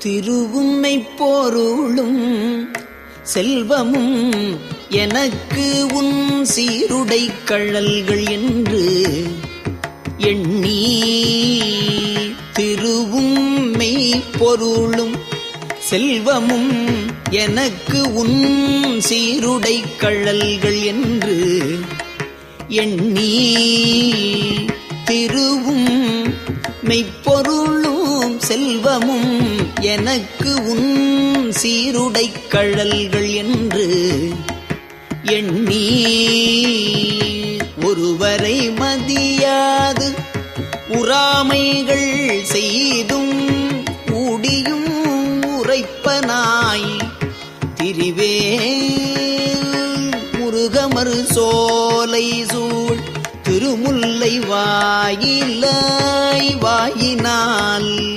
திருவும்மை பொருளும் செல்வமும் எனக்கு உன் சீருடை கழல்கள் என்று எண்ணி திருவும்மை பொருளும் செல்வமும் எனக்கு உன் சீருடை கழல்கள் என்று எண்ணி திருவும் மெய்ப்பொருளும் செல்வமும் எனக்கு உன் சீருடை கழல்கள் என்று எண்ணி ஒருவரை மதியாது உறாமைகள் செய்தும் ஊடியும் உரைப்பனாய். திரிவே முருகமறு சோலை சூழ் திருமுல்லை வாயிலாய் வாயினால்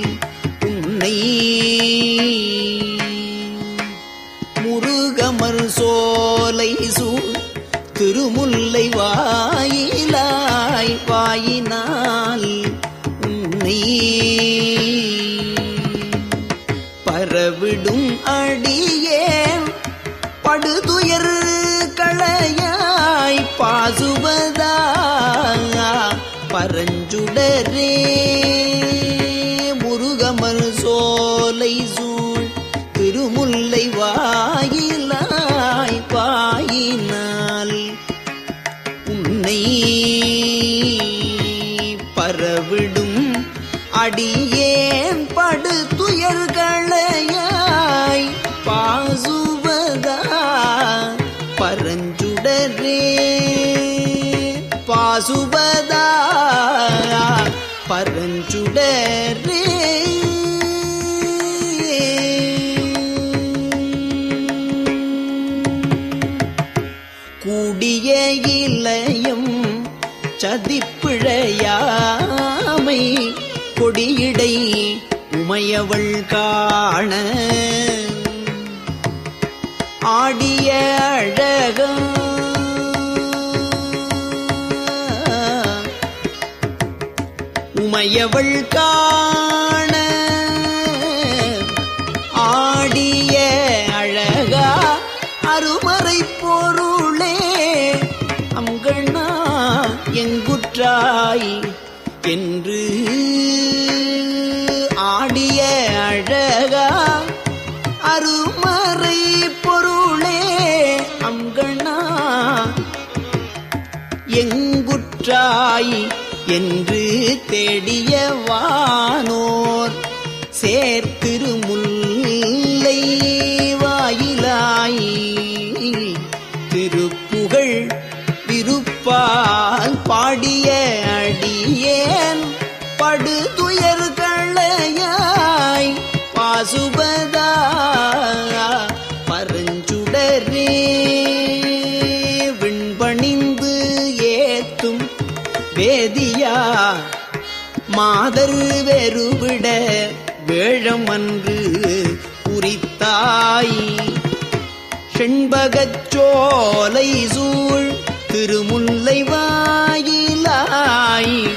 முருகமர் சோலை சூழ் திருமுல்லை வாயிலாய் வாயினால் உன்னை பரவிடும் காண ஆடிய அழகம். உமையவள் கா என்று தேடிய வானோ அன்று குறித்தாய். செண்பகச்சோலை சூழ் திருமுல்லை வாயிலாய்.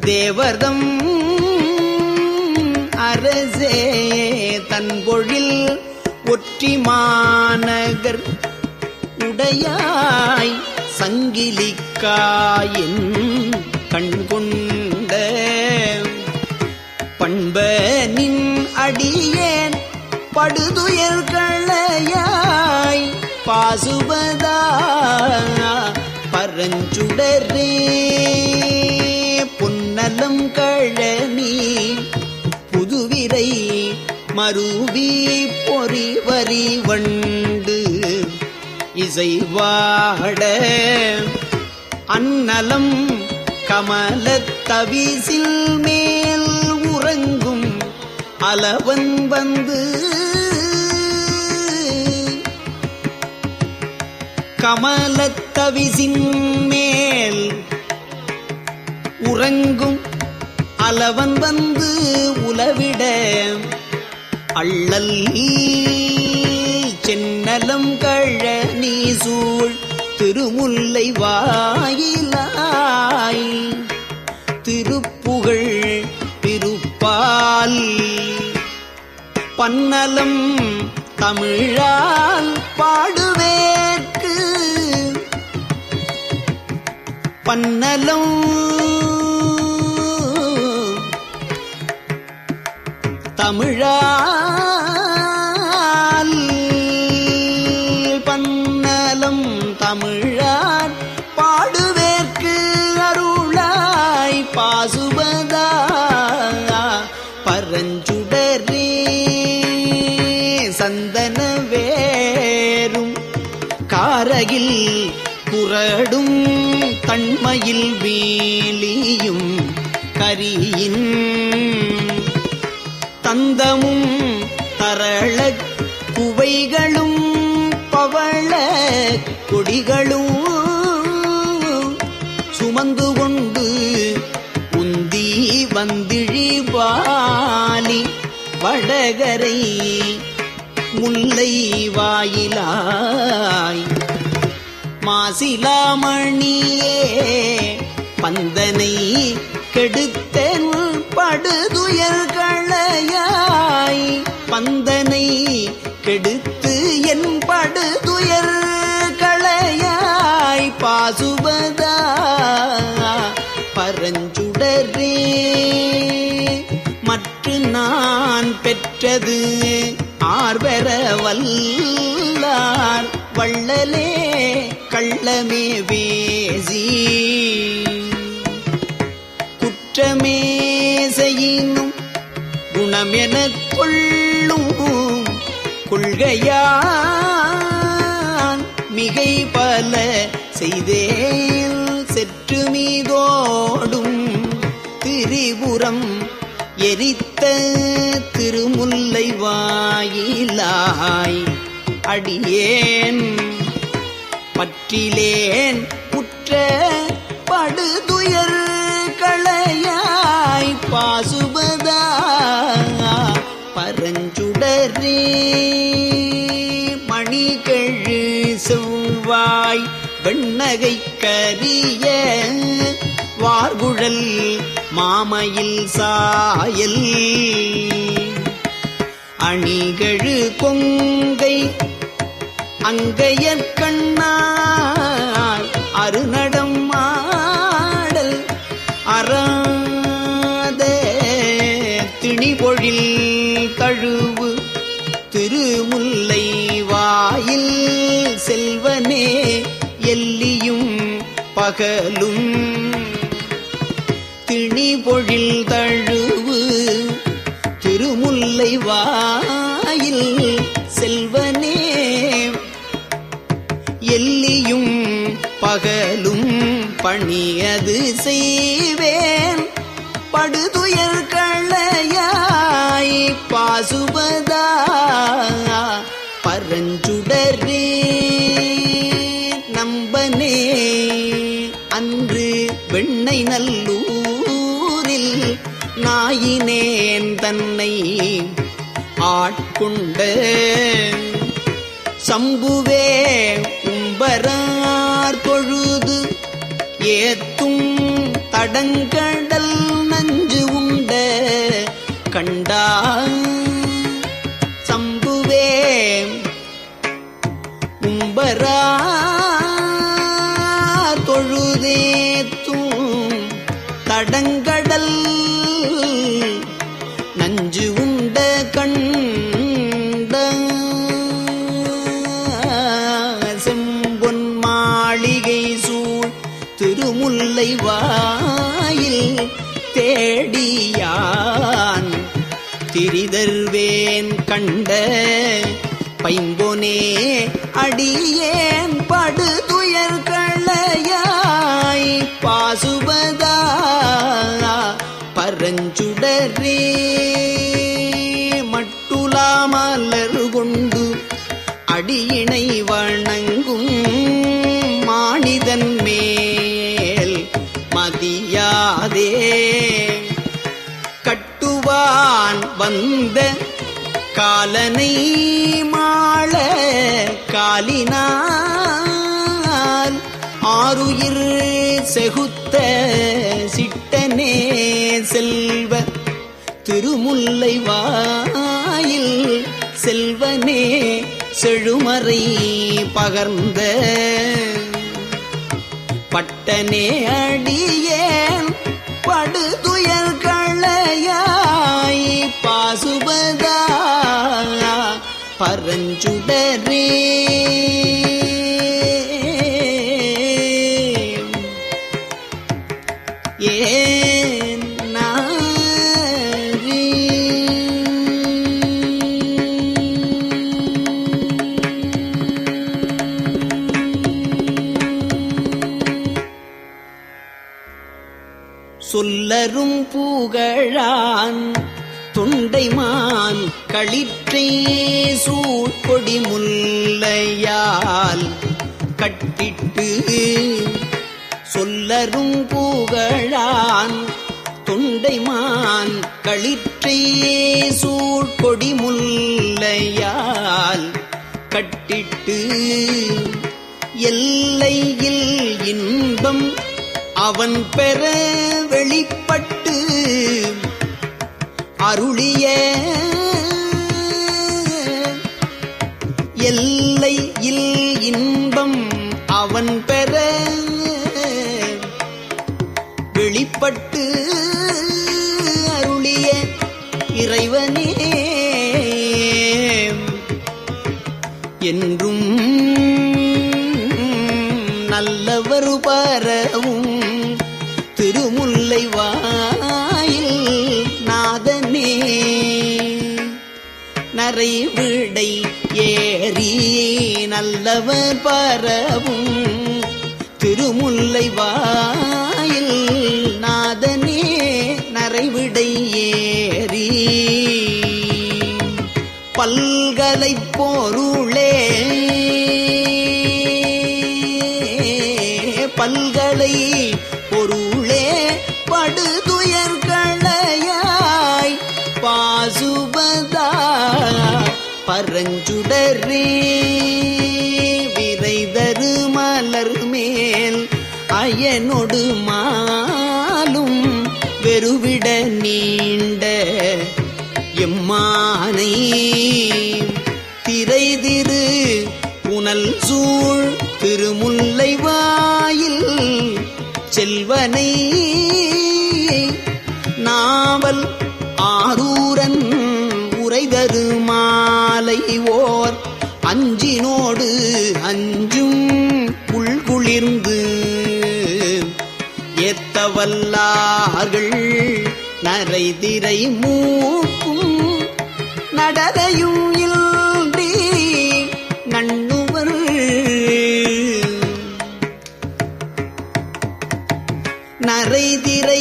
தேவர்தம் அரசே தன்பொழில் ஒற்றி மாநகர் உடையாய். சங்கிலிக்காயின் கண்கொண்ட பண்ப நின் அடியேன் படுதுயர்களையாய் பாசுபதா பரஞ்சுடரே பொன்னலம் கழனி புதுவிரை மருவி பொறிவரி வண்டு இசைவாட அன்னலம் கமலத்தவிசில் மேல் அலவன் வந்து கமலத்தவிசின் மேல் உறங்கும் அலவன் வந்து உலவிட அள்ளல் சென்னலம் கழனி சூழ் திருமுல்லை வாயிலாய். பன்னலம் தமிழால் பாடுவேற்கு. பன்னலம் தமிழால் தன்மையில் வேலியும் கரியின் தந்தமும் தரள குவைகளும் பவள கொடிகளும் சுமந்து கொண்டு உந்தி வந்திழிவாலி வடகரை முல்லை வாயிலாய் மாசிலாமணியே பந்தனை கெடுத்தன் படுதுயர் களையாய் பந்தனை கெடுத்து என் படுதுயர் களையாய் பாசுவதா பரஞ்சுடரே மற்ற நான் பெற்றது ஆர்வர வல்லார் வள்ளலே கள்ளமே வேசி. குற்றமே செய்யினும் குணமெனக் கொள்ளும் கொள்கையான் மிகை பல செய்தேன் செற்று மீதோடும் திரிபுரம் எரித்த திருமுல்லை வாயிலாய் அடியேன். பற்றிலேன் புற்ற படுதுயர் களையாய் பாசுபதா பரஞ்சுடரே. மணிகழு செவ்வாய் வெண்ணகை கரிய வார்குழல் மாமையில் சாயல். அணிகழு கொங்கை அங்கையற் கண்ணார் அருநடம் ஆடல் அறாதே திணிபொழில் கழுவு திருமுல்லை வாயில் செல்வனே எல்லியும் பகலும் திணிபொழில் தழுவு திருமுல்லை வாயில் பணியது செய்வேன். படுதுயர் களையாய் பாசுபதா பரஞ்சுடரே நம்பனே. அன்று வெண்ணை நல்லூரில் நாயினேன் தன்னை ஆட்கொண்ட. சம்புவே உம்பரார் ஏத்தும் தடங்கடல் நஞ்சு உண்ட கண்டா திரிதர்வேன் கண்ட பைம்பொனே அடியேன் படுதுயர் களையாய் பாசுபதா பரஞ்சுடரே. தான் வந்த காலனை மாள காலினால் ஆறுயிர் செகுத்த சிட்டனே செல்வ திருமுல்லை வாயில் செல்வனே செழுமறை பகர்ந்த பட்டனே அடியேன் படுதுயர் களையா பாசுபதா பரஞ்சுடரே. சொல்லரும் பூகழான் சூழ்கொடி முல்லையால் கட்டிட்டு சொல்லரும் புகழான் தொண்டைமான் களிற்றையே சூழ்கொடி முல்லையால் கட்டிட்டு எல்லையில் இன்பம் அவன் பெற வெளிப்பட்டு அருளிய பட்டு அருளிய இறைவனே. என்றும் நல்லவர் பரவும் திருமுல்லை வாயில் நாதனே. நரைவிடை ஏறி நல்லவர் பரவும் திருமுல்லை வா பல்கலை செல்வனை நாவல் ஆரூரன் உரைதரு மாலை ஓர் அஞ்சினோடு அஞ்சும் உள்குளிர்ந்து ஏத்தவல்லார்கள் நரைதிரை மூக்கும் நரைதிரை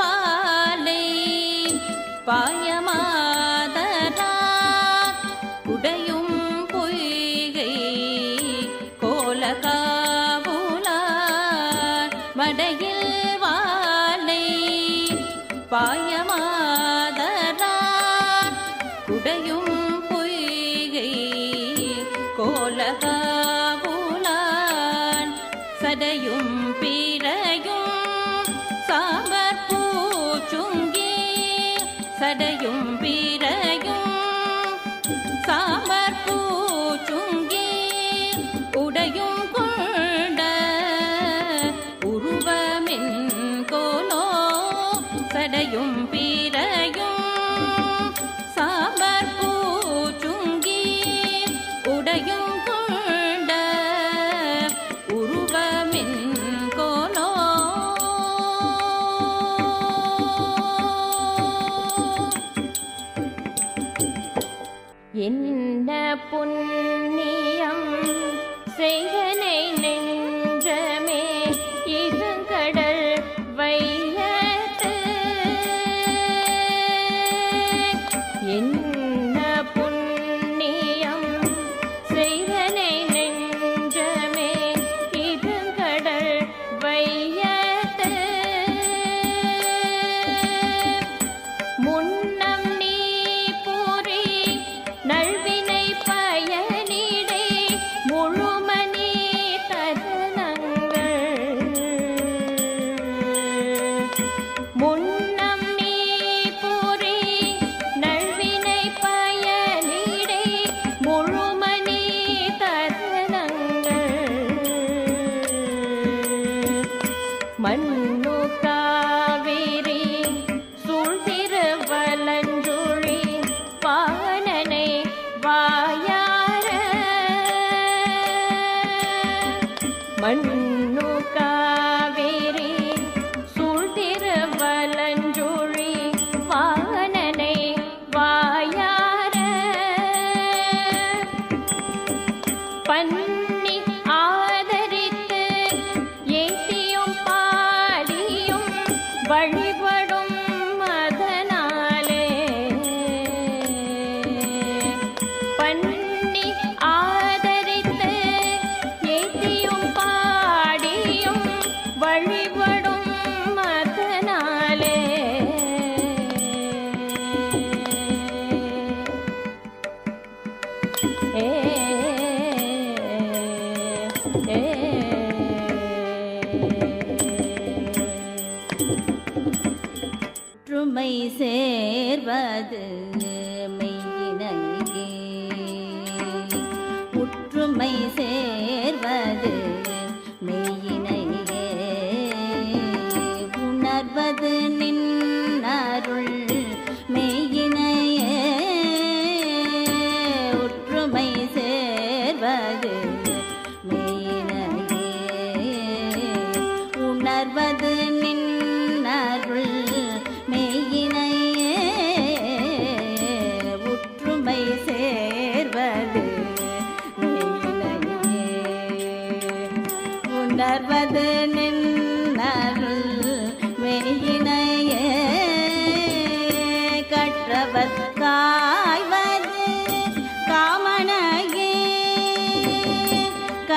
மடையில் பாயமா பிறையும் பிறையும்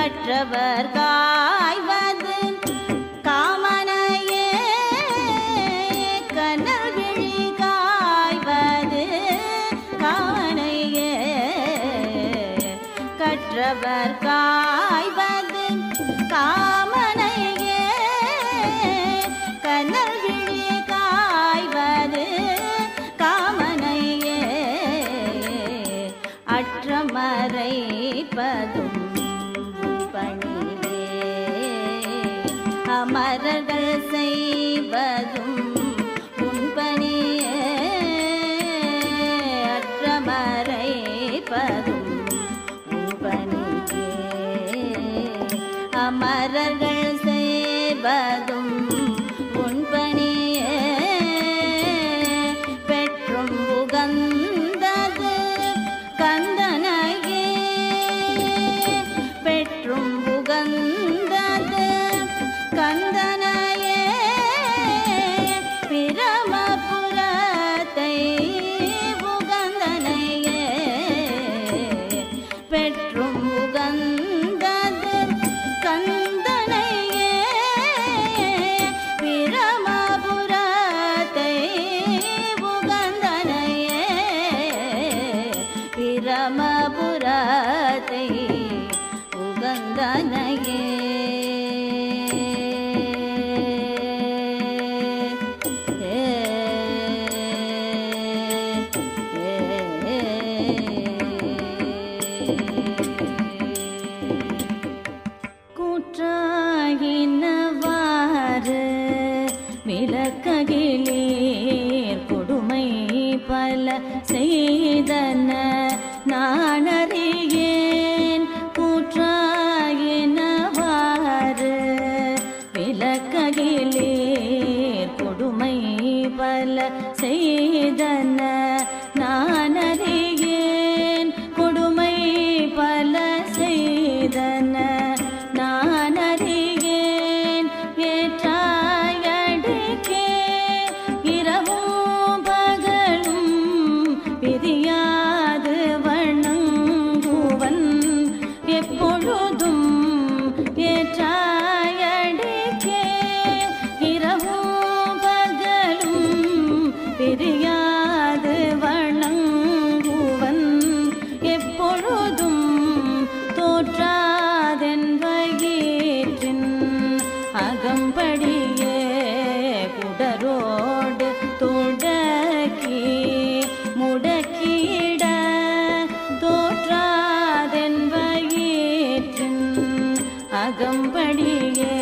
கற்றவர் அமரர்கள் செய்வதும் சந்தனையே படியே.